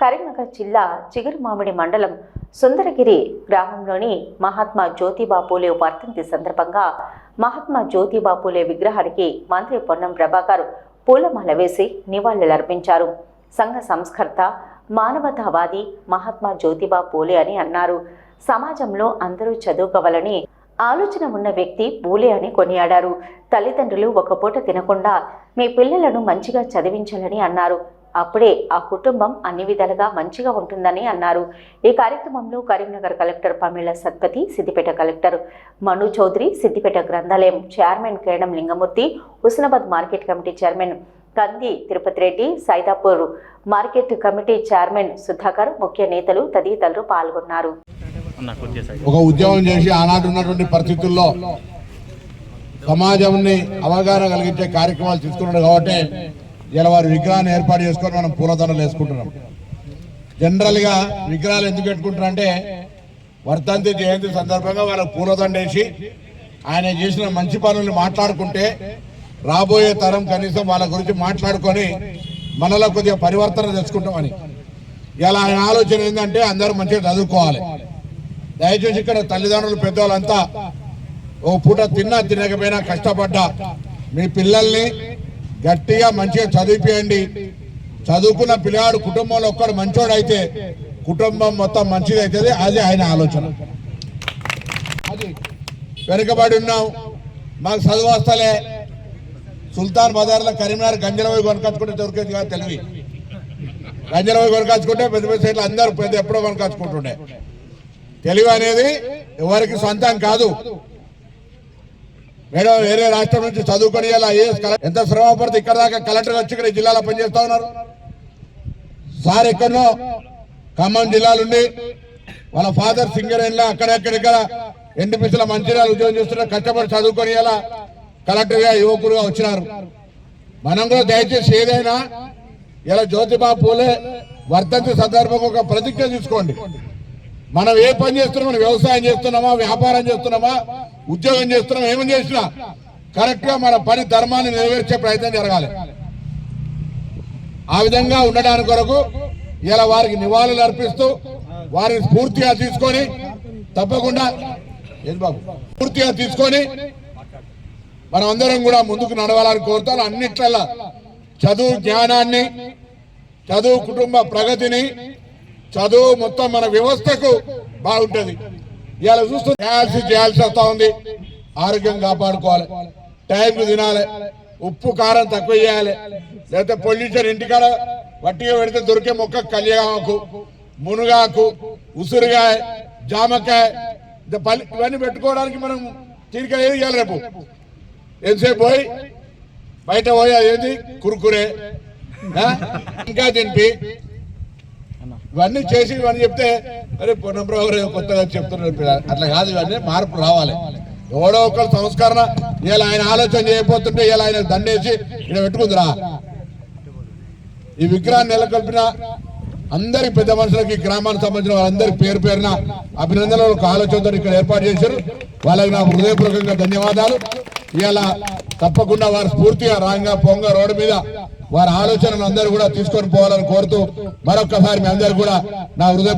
కరీంనగర్ జిల్లా చిగురుమామిడి మండలం సుందరగిరి గ్రామంలోని మహాత్మా జ్యోతిబా పూలే వర్ధంతి సందర్భంగా మహాత్మా జ్యోతిబా పూలే విగ్రహానికి మంత్రి పొన్నం ప్రభాకర్ పూలమాల వేసి నివాళులర్పించారు. సంఘ సంస్కర్త మానవతావాది మహాత్మా జ్యోతిబా పూలే అని అన్నారు. సమాజంలో అందరూ చదువుకోవాలని ఆలోచన ఉన్న వ్యక్తి పూలే అని కొనియాడారు. తల్లిదండ్రులు ఒక పూట తినకుండా మీ పిల్లలను మంచిగా చదివించాలని అన్నారు. అప్పుడే ఆ కుటుంబం అన్ని విధాలుగా మంచిగా ఉంటుందని అన్నారు. ఈ కార్యక్రమంలో Karimnagar collector Pamela Satpathy Siddipet collector Manu Chowdary Siddipet గ్రంథాలయం chairman Kiranam Lingamurthy Husnabad market committee chairman Kandi Tirupati Reddy Saidapur market committee chairman Sudhakar ముఖ్య నేతలు తదితరులు పాల్గొన్నారు. ఒక ఉద్యమం చేసి ఆనాడు ఉన్నటువంటి పరిస్థితుల్లో సమాజంని అవగాహన కలిగించే కార్యక్రమాలు తీసుకున్నాడు కాబట్టి ఇలా వారి విగ్రహాన్ని ఏర్పాటు చేసుకొని మనం పూలదండలు వేసుకుంటున్నాం. జనరల్గా విగ్రహాలు ఎందుకు పెట్టుకుంటారంటే వర్ధంతి జయంతి సందర్భంగా వాళ్ళకి పూలదండ వేసి ఆయన చేసిన మంచి పనులు మాట్లాడుకుంటే రాబోయే తరం కనీసం వాళ్ళ గురించి మాట్లాడుకొని మనలో కొద్దిగా పరివర్తన తెచ్చుకుంటామని. ఇలా ఆయన ఆలోచన ఏంటంటే అందరూ మంచిగా చదువుకోవాలి. దయచేసి ఇక్కడ తల్లిదండ్రులు పెద్దవాళ్ళంతా ఓ పూట తిన్నా తినకపోయినా కష్టపడ్డా మీ పిల్లల్ని గట్టిగా మంచిగా చదివిపియండి. చదువుకున్న పిల్లవాడు కుటుంబంలో ఒక్కడు మంచోడు అయితే కుటుంబం మొత్తం మంచిది అవుతుంది అది ఆయన ఆలోచన. అది వెనుకబడి ఉన్నాం. మాకు చదువు వస్తలే. సుల్తాన్ బజార్లో కరీంనగర్ గంజరవై కొనకచ్చుకుంటే దొరికేది కాదు తెలివి. గంజరవై కొనకచ్చుకుంటే పెద్ద పెద్ద సైట్లు అందరూ పెద్ద ఎప్పుడో కొనకచ్చుకుంటుండే. తెలివి అనేది ఎవరికి సొంతం కాదు. మేడం వేరే రాష్ట్రం నుంచి చదువుకొని ఎంత శ్రమ పడితే ఇక్కడ దాకా కలెక్టర్ వచ్చి ఇక్కడ జిల్లాలో పనిచేస్తా ఉన్నారు. సార్ ఎక్కడో ఖమ్మం జిల్లాలుండి వాళ్ళ ఫాదర్ సింగర్ సింగరేణిలో అక్కడెక్కడిక్కడ ఎన్టీపీసీలో మంచిర్యాల ఉద్యోగం చేస్తున్నారు కష్టపడి చదువుకొని ఇలా కలెక్టర్గా యువకులుగా వచ్చినారు. మనం కూడా దయచేసి ఏదైనా ఇలా జ్యోతిబా పూలే వర్ధంతి సందర్భంగా ఒక ప్రతిజ్ఞ తీసుకోండి. మనం ఏ పని చేస్తున్నాం మనం వ్యవసాయం చేస్తున్నామా వ్యాపారం చేస్తున్నామా ఉద్యోగం చేస్తున్నామా ఏమని చేసినా కరెక్ట్గా మన పని ధర్మాన్ని నెరవేర్చే ప్రయత్నం జరగాలి. ఆ విధంగా ఉండడానికి కొరకు ఇలా వారికి నివాళులు అర్పిస్తూ వారిని స్ఫూర్తిగా తీసుకొని తప్పకుండా ఏది బాబు? స్ఫూర్తిగా తీసుకొని మనం అందరం కూడా ముందుకు నడవాలని కోరుతాను. అన్నిట్ల చదువు జ్ఞానాన్ని చదువు కుటుంబ ప్రగతిని చదువు మొత్తం మన వ్యవస్థకు బాగుంటది. ఇలా చూస్తూ చేయాల్సి చేయాల్సి వస్తా ఉంది. ఆరోగ్యం కాపాడుకోవాలి. టైంకు తినాలి. ఉప్పు కారం తక్కువ చేయాలి. లేకపోతే పొల్యూషన్ ఇంటికాడ వట్టిగా పెడితే దొరికే మొక్క కలియాకు మునుగాకు ఉసురుగాయ జామకాయ పల్లి ఇవన్నీ పెట్టుకోవడానికి మనం తీరిక ఏది చేయాలి రేపు. ఎంతసేపు పోయి? బయట పోయి అదేంటి కురుకురే. ఇంకా తినిపి. ఇవన్నీ చేసి ఇవన్నీ చెప్తే అరే పొన్నప్రభు కొత్తగా చెప్తున్నారు అట్లా కాదు ఇవన్నీ మార్పు రావాలి. ఎవడో ఒకరు సంస్కరణ ఇలా ఆయన ఆలోచన చేయబోతుంటే ఇలా ఆయన దండేసి ఇక్కడ పెట్టుకుందిరా. ఈ విగ్రహాన్ని నెలకొల్పిన అందరి పెద్ద మనుషులకి గ్రామానికి సంబంధించిన వాళ్ళందరి పేరు పేరున అభినందనలు ఒక ఆలోచనతో ఇక్కడ ఏర్పాటు చేశారు. వాళ్ళకి నా హృదయపూర్వకంగా ధన్యవాదాలు. ఇవాళ తప్పకుండా వారు స్ఫూర్తిగా రాంగా పొంగ రోడ్డు మీద వారి ఆలోచనలు అందరూ కూడా తీసుకొని పోవాలని కోరుతూ మరొక్కసారి మీ అందరు కూడా నా హృదయ